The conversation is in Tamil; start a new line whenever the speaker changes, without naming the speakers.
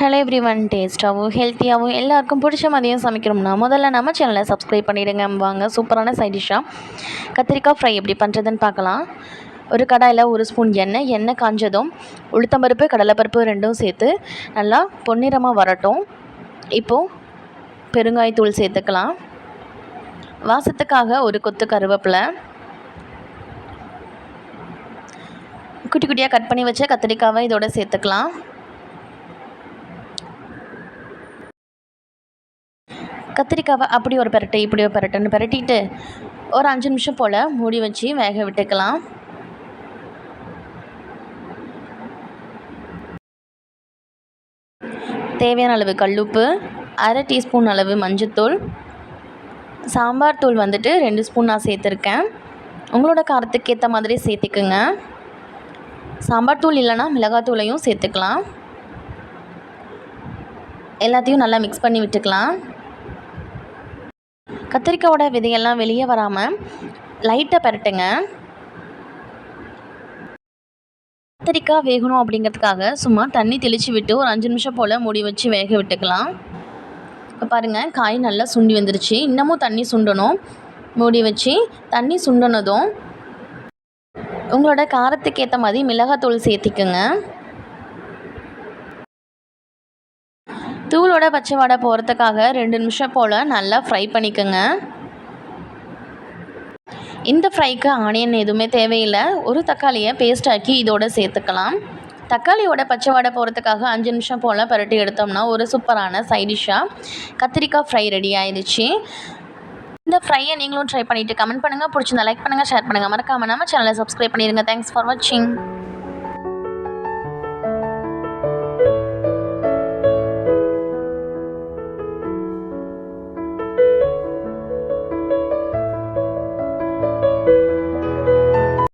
ஹலோ எவ்ரி ஒன் டேஸ்ட்டாகவும் ஹெல்த்தியாகவும் எல்லாருக்கும் பிடிச்ச மதியம் சமைக்கணும்னா முதல்ல நம்ம சேனலை சப்ஸ்கிரைப் பண்ணிவிடுங்க வாங்க சூப்பரான சைட் டிஷ்ஷாக கத்திரிக்காய் ஃப்ரை எப்படி பண்ணுறதுன்னு பார்க்கலாம். ஒரு கடாயில் ஒரு ஸ்பூன் எண்ணெய் எண்ணெய் காஞ்சதும் உளுத்தம்பருப்பு கடலைப்பருப்பு ரெண்டும் சேர்த்து நல்லா பொன்னிறமாக வரட்டும். இப்போது பெருங்காயத்தூள் சேர்த்துக்கலாம். வாசத்துக்காக ஒரு கொத்து கருவேப்பிலை. குட்டி குட்டியாக கட் பண்ணி வச்ச கத்திரிக்காவை இதோட சேர்த்துக்கலாம். கத்திரிக்காவை அப்படி ஒரு பெரட்டு இப்படி ஒரு பெரட்டுன்னு பெரட்டிட்டு ஒரு அஞ்சு நிமிஷம் போல் மூடி வச்சு வேக விட்டுக்கலாம். தேவையான அளவு கல்லுப்பு அரை டீஸ்பூன் அளவு மஞ்சத்தூள் சாம்பார் தூள் வந்துட்டு ரெண்டு ஸ்பூன் நான் சேர்த்துருக்கேன். உங்களோட காரத்துக்கு ஏற்ற மாதிரி சேர்த்துக்குங்க. சாம்பார் தூள் இல்லைன்னா மிளகாத்தூளையும் சேர்த்துக்கலாம். எல்லாத்தையும் நல்லா மிக்ஸ் பண்ணி விட்டுக்கலாம். கத்திரிக்காயோட விதையெல்லாம் வெளியே வராமல் லைட்டாக பரட்டுங்க. கத்திரிக்காய் வேகணும் அப்படிங்கிறதுக்காக சும்மா தண்ணி தெளித்து விட்டு ஒரு அஞ்சு நிமிஷம் போல் மூடி வச்சு வேக விட்டுக்கலாம். இப்போ பாருங்கள் காய் நல்லா சுண்டி வந்துருச்சு. இன்னமும் தண்ணி சுண்டணும். மூடி வச்சு தண்ணி சுண்டினதும் உங்களோட காரத்துக்கு ஏற்ற மாதிரி மிளகாத்தூள் சேர்த்திக்கோங்க. தூளோட பச்சை வடை போகிறதுக்காக ரெண்டு நிமிஷம் போல் நல்லா ஃப்ரை பண்ணிக்கோங்க. இந்த ஃப்ரைக்கு ஆனியன் எதுவுமே தேவையில்லை. ஒரு தக்காளியை பேஸ்ட் ஆக்கி இதோட சேர்த்துக்கலாம். தக்காளியோட பச்சை வடை போகிறதுக்காக அஞ்சு நிமிஷம் போல் பரட்டி எடுத்தோம்னா ஒரு சூப்பரான சைடிஷ்ஷாக கத்திரிக்காய் ஃப்ரை ரெடி ஆயிடுச்சு. இந்த ஃப்ரையை நீங்களும் ட்ரை பண்ணிவிட்டு கமெண்ட் பண்ணுங்கள் பிடிச்சிருந்தா லைக் பண்ணுங்கள் ஷேர் பண்ணுங்கள் மறக்காமல் நம்ம சேனலை சப்ஸ்கிரைப் பண்ணிடுங்க. தேங்க்ஸ் ஃபார் வாட்சிங்